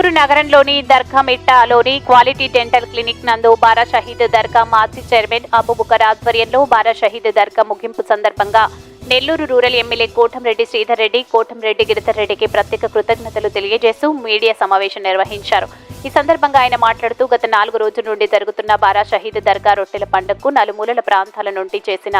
నెల్లూరు నగరంలోని దర్గామిట్టాలోని quality dental clinic నందు బారా షహీద్ దర్గా మాజీ చైర్మన్ అబుబుకర్ ఆధ్వర్యంలో బారా షహీద్ దర్గా ముగింపు సందర్భంగా నెల్లూరు రూరల్ ఎమ్మెల్యే కోటంరెడ్డి శ్రీధర్ రెడ్డి కోటంరెడ్డి గిరిధర్ రెడ్డికి ప్రత్యేక కృతజ్ఞతలు తెలియజేస్తూ మీడియా సమావేశం నిర్వహించారు. ఈ సందర్భంగా ఆయన మాట్లాడుతూ గత నాలుగు రోజుల నుండి జరుగుతున్న బారా షహీద్ దర్గా రొట్టెల పండుగకు నలుమూలల ప్రాంతాల నుండి చేసిన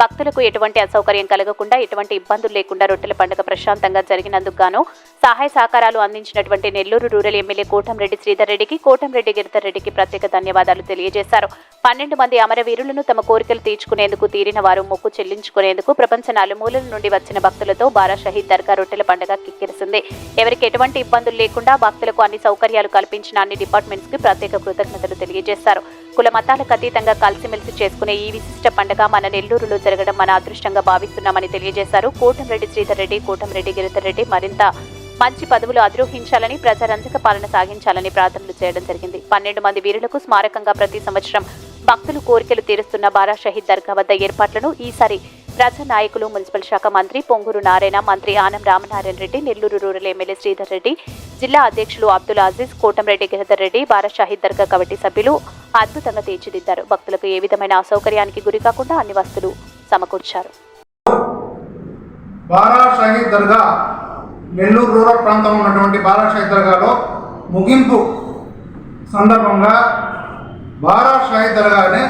భక్తులకు ఎటువంటి అసౌకర్యం కలగకుండా ఎటువంటి ఇబ్బందులు లేకుండా రొట్టెల పండుగ ప్రశాంతంగా జరిగినందుకు గాను సహాయ సహకారాలు అందించినటువంటి నెల్లూరు రూరల్ ఎమ్మెల్యే కోటంరెడ్డి శ్రీధర్ రెడ్డికి కోటంరెడ్డి గిరిధర్ రెడ్డికి ప్రత్యేక ధన్యవాదాలు తెలియజేశారు. పన్నెండు మంది అమరవీరులను తమ కోరికలు తీర్చుకునేందుకు తీరిన వారు మొక్కు చెల్లించుకునేందుకు ప్రపంచ నలుమూలల నుండి వచ్చిన భక్తులతో బారా షహీద్ దర్గా రొట్టెల పండుగ కిక్కిరిసింది. ఎవరికి ఎటువంటి ఇబ్బందులు లేకుండా భక్తులకు అన్ని సౌకర్యాలు కల్పించిన అన్ని డిపార్ట్మెంట్స్కి ప్రత్యేక కృతజ్ఞతలు తెలియజేశారు. కుల మతాలకు అతీతంగా కలిసిమెలిసి చేసుకునే ఈ విశిష్ట పండుగ మన నెల్లూరులో జరగడం మన అదృష్టంగా భావిస్తున్నామని తెలియజేశారు. కోటంరెడ్డి శ్రీధర్ రెడ్డి కోటంరెడ్డి గిరిధర్ రెడ్డి మరింత మంచి పదవులు అధిరోహించాలని ప్రజారంజక పాలన సాగించాలని ప్రార్థనలు చేయడం జరిగింది. పన్నెండు మంది వీరులకు స్మారకంగా ప్రతి సంవత్సరం భక్తులు కోరికలు తీరుస్తున్న బారా షహీద్ దర్గా వద్ద ఏర్పాట్లను ఈసారి ప్రజా నాయకులు మున్సిపల్ శాఖ మంత్రి పొంగూరు నారాయణ మంత్రి ఆనం రామనారాయణ రెడ్డి నెల్లూరు రూరల్ ఎమ్మెల్యే శ్రీధర్ రెడ్డి జిల్లా అధ్యక్షులు అబ్దుల్ అజీజ్ కోటంరెడ్డి గిరిధర్ రెడ్డి భారత్ షహీద్ దర్గా కమిటీ సభ్యులు అద్భుతంగా తీర్చిదిద్దారు. భక్తులకు ఏ విధమైన అసౌకర్యానికి గురి కాకుండా అన్ని వస్తువులు సమకూర్చారు. బారా దర్గా నెల్లూరు రూరల్ ప్రాంతంలో ఉన్నటువంటి బారా దర్గాలో ముగింపు సందర్భంగా బారా షహీద్ దర్గానే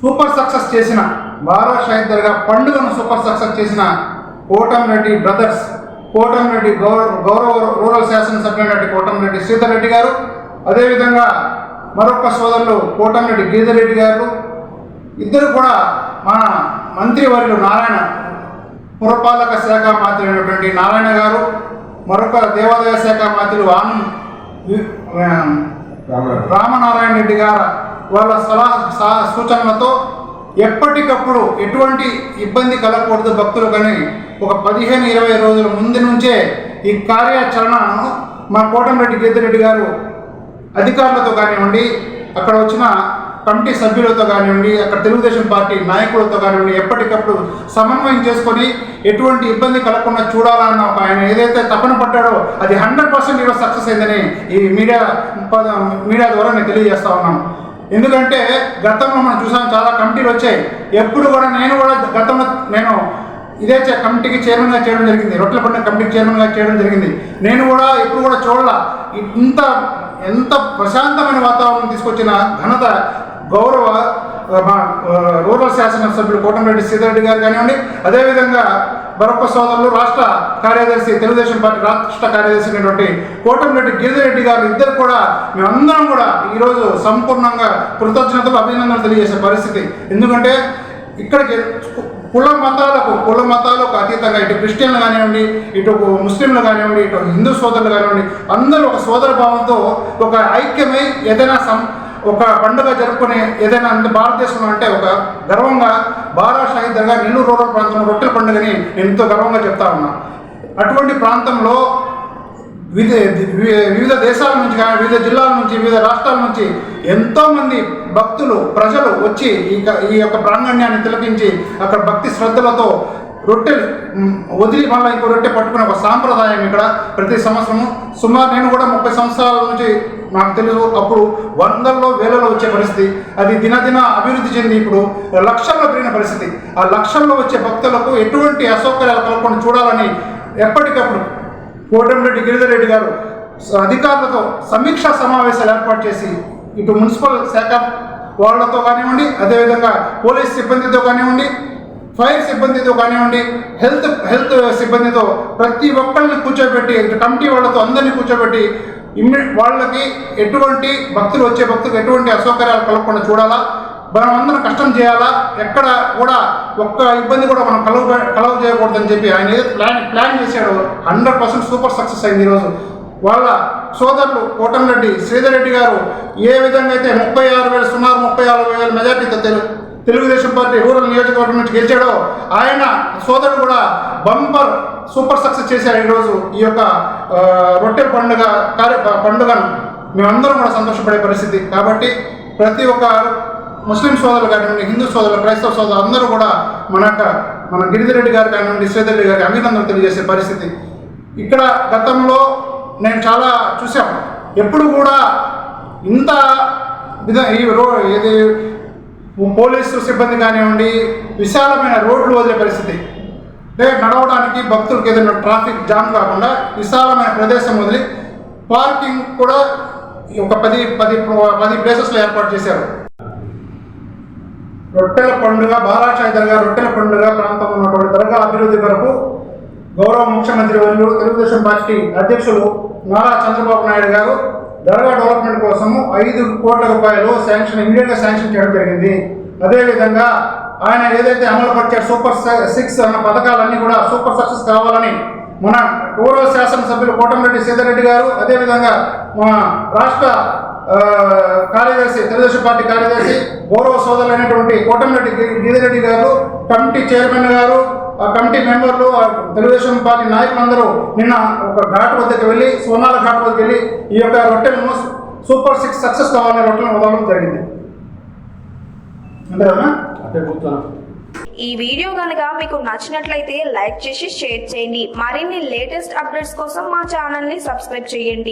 సూపర్ సక్సెస్ చేసిన బారా షహీద్ దర్గా పండుగను సూపర్ సక్సెస్ చేసిన కోటం రెడ్డి బ్రదర్స్ కోటంరెడ్డి గౌరవ గౌరవ రూరల్ శాసనసభ్యులైనటువంటి కోటంరెడ్డి శ్రీధర్ రెడ్డి గారు అదేవిధంగా మరొక సోదరులు కోటంరెడ్డి రెడ్డి గారు ఇద్దరు కూడా మన మంత్రివర్యులు నారాయణ పురపాలక శాఖ మంత్రి అయినటువంటి నారాయణ గారు మరొక దేవాదాయ శాఖ మంత్రులు ఆనం రామనారాయణ. రెడ్డి గారు వాళ్ళ సలహా సూచనలతో ఎప్పటికప్పుడు ఎటువంటి ఇబ్బంది కలగకూడదు భక్తులు కానీ ఒక పదిహేను ఇరవై రోజుల ముందు నుంచే ఈ కార్యాచరణను మా కోటంరెడ్డి గీతిరెడ్డి గారు అధికారులతో కానివ్వండి అక్కడ వచ్చిన కమిటీ సభ్యులతో కానివ్వండి అక్కడ తెలుగుదేశం పార్టీ నాయకులతో కానివ్వండి ఎప్పటికప్పుడు సమన్వయం చేసుకొని ఎటువంటి ఇబ్బంది కలగకుండా చూడాలన్న ఒక ఆయన ఏదైతే తపన పడ్డాడో అది హండ్రెడ్ పర్సెంట్ ఈరోజు సక్సెస్ అయిందని ఈ మీడియా పద- మీడియా ద్వారా నేను తెలియజేస్తా ఉన్నాను. ఎందుకంటే గతంలో మనం చూసాం చాలా కమిటీలు వచ్చాయి. ఎప్పుడు కూడా నేను కూడా గతంలో నేను ఇదే కమిటీకి చైర్మన్గా చేయడం జరిగింది. రొట్టెల పండుగ కమిటీకి చైర్మన్గా చేయడం జరిగింది. నేను కూడా ఎప్పుడు కూడా చూడాల. ఇంత ఎంత ప్రశాంతమైన వాతావరణం తీసుకొచ్చిన ఘనత గౌరవ మా రూరల్ శాసనసభ్యులు కోటమిరెడ్డి సీతారెడ్డి గారు కానివ్వండి అదేవిధంగా మరొక సోదరులు రాష్ట్ర కార్యదర్శి తెలుగుదేశం పార్టీ రాష్ట్ర కార్యదర్శి అయినటువంటి కోటంరెడ్డి గిరిజరెడ్డి గారు ఇద్దరు కూడా మేమందరం కూడా ఈరోజు సంపూర్ణంగా కృతజ్ఞతలు అభినందనలు తెలియజేసే పరిస్థితి. ఎందుకంటే ఇక్కడికి కుల మతాలకు కుల మతాలకు అతీతంగా ఇటు క్రిస్టియన్లు కానివ్వండి ఇటు ముస్లింలు కానివ్వండి ఇటు హిందూ సోదరులు కానివ్వండి అందరూ ఒక సోదర భావంతో ఒక ఐక్యమై ఏదైనా సం ఒక పండుగ జరుపుకునే ఏదైనా అంత భారతదేశంలో అంటే ఒక గర్వంగా బారా షాహీద్ దర్గా నెల్లూరు రూరల్ ప్రాంతంలో రొట్టెల పండుగని నేను ఎంతో గర్వంగా చెప్తా ఉన్నా. అటువంటి ప్రాంతంలో వివిధ వివిధ దేశాల నుంచి కానీ వివిధ జిల్లాల నుంచి వివిధ రాష్ట్రాల నుంచి ఎంతోమంది భక్తులు ప్రజలు వచ్చి ఈ ఈ యొక్క ప్రాంగణ్యాన్ని తిలకించి అక్కడ భక్తి శ్రద్ధలతో రొట్టెలు వదిలి మళ్ళీ ఇంకో రొట్టె పట్టుకునే ఒక సాంప్రదాయం ఇక్కడ ప్రతి సంవత్సరము. సుమారు నేను కూడా ముప్పై సంవత్సరాల నుంచి నాకు తెలుసు అప్పుడు వందల్లో వేలలో వచ్చే పరిస్థితి. అది దినదిన అభివృద్ధి చెంది ఇప్పుడు లక్షల్లో పెరిగిన పరిస్థితి. ఆ లక్షల్లో వచ్చే భక్తులకు ఎటువంటి అసౌకర్యాలు కలగకుండా చూడాలని ఎప్పటికప్పుడు కోటంరెడ్డి గిరిధర్ రెడ్డి గారు అధికారులతో సమీక్షా సమావేశాలు ఏర్పాటు చేసి ఇటు మున్సిపల్ శాఖ వాళ్ళతో కానివ్వండి అదేవిధంగా పోలీస్ సిబ్బందితో కానివ్వండి ఫైర్ సిబ్బందితో కానివ్వండి హెల్త్ హెల్త్ సిబ్బందితో ప్రతి ఒక్కరిని కూర్చోబెట్టి కమిటీ వాళ్ళతో అందరినీ కూర్చోబెట్టి ఇమ్మి వాళ్ళకి ఎటువంటి భక్తులు వచ్చే భక్తులకు ఎటువంటి అసౌకర్యాలు కలగకుండా చూడాలా? మనం అందరం కష్టం చేయాలా? ఎక్కడ కూడా ఒక్క ఇబ్బంది కూడా మనం కలవ కలవ చేయకూడదని చెప్పి ఆయన ఏదో ప్లాన్ ప్లాన్ చేశాడు. హండ్రెడ్ పర్సెంట్ సూపర్ సక్సెస్ అయింది ఈరోజు. వాళ్ళ సోదరులు కోటంరెడ్డి శ్రీధర్ రెడ్డి గారు ఏ విధంగా అయితే ముప్పై ఆరు వేల సుమారు ముప్పై ఆరు వేల మెజార్టీతో తెలుగు తెలుగుదేశం పార్టీ రూరల్ నియోజకవర్గం నుంచి గెలిచాడో ఆయన సోదరుడు కూడా బంపర్ సూపర్ సక్సెస్ చేశారు ఈరోజు ఈ యొక్క రొట్టె పండుగ కార్య పండుగను. మేమందరం కూడా సంతోషపడే పరిస్థితి. కాబట్టి ప్రతి ఒక్క ముస్లిం సోదరులు కానివ్వండి హిందూ సోదరులు క్రైస్తవ సోదరులు అందరూ కూడా మన యొక్క మన గిరిధిరెడ్డి గారు కానివ్వండి శ్రీధర్రెడ్డి గారికి అభినందనలు తెలియజేసే పరిస్థితి. ఇక్కడ గతంలో నేను చాలా చూసాం ఎప్పుడు కూడా ఇంత విధ ఈ రో ఇది పోలీసు సిబ్బంది కానివ్వండి విశాలమైన రోడ్లు వదిలే పరిస్థితి. అంటే నడవడానికి భక్తులకు ఏదైనా ట్రాఫిక్ జామ్ కాకుండా విశాలమైన ప్రదేశం వదిలి పార్కింగ్ కూడా ఒక పది పది పది ప్లేసెస్లో ఏర్పాటు చేశారు. రొట్టెల పండుగ బాలాషాయి దర్గా రొట్టెల పండుగ ప్రాంతంలో ఉన్నటువంటి దర్గా అభివృద్ధి కొరకు గౌరవ ముఖ్యమంత్రి వర్యులు తెలుగుదేశం పార్టీ అధ్యక్షులు నారా చంద్రబాబు నాయుడు గారు దర్గా డెవలప్మెంట్ కోసము ఐదు కోట్ల రూపాయలు శాంక్షన్ ఇమీడియట్గా శాంక్షన్ చేయడం జరిగింది. అదేవిధంగా ఆయన ఏదైతే అమలు పరిచారు సూపర్ సిక్స్ అన్న పథకాలన్నీ కూడా సూపర్ సక్సెస్ కావాలని మన గౌరవ శాసనసభ్యులు కోటమిరెడ్డి సీతారెడ్డి గారు అదేవిధంగా మన రాష్ట్ర కార్యదర్శి తెలుగుదేశం పార్టీ కార్యదర్శి గౌరవ సోదరులైనటువంటి కోటమిరెడ్డి గిరిరెడ్డి గారు కమిటీ చైర్మన్ గారు కమిటీ మెంబర్లు ఆ తెలుగుదేశం పార్టీ నాయకులందరూ నిన్న ఒక ఘాట్ వద్దకు వెళ్ళి సోనాల ఘాట్ వద్దకు వెళ్ళి ఈ యొక్క రొట్టెలను సూపర్ సిక్స్ సక్సెస్ కావాలనే రొట్టెలను వదలడం జరిగింది. ఈ వీడియో కనుక మీకు నచ్చినట్లయితే లైక్ చేసి షేర్ చేయండి. మరిన్ని లేటెస్ట్ అప్డేట్స్ కోసం మా ఛానల్ని సబ్స్క్రైబ్ చేయండి.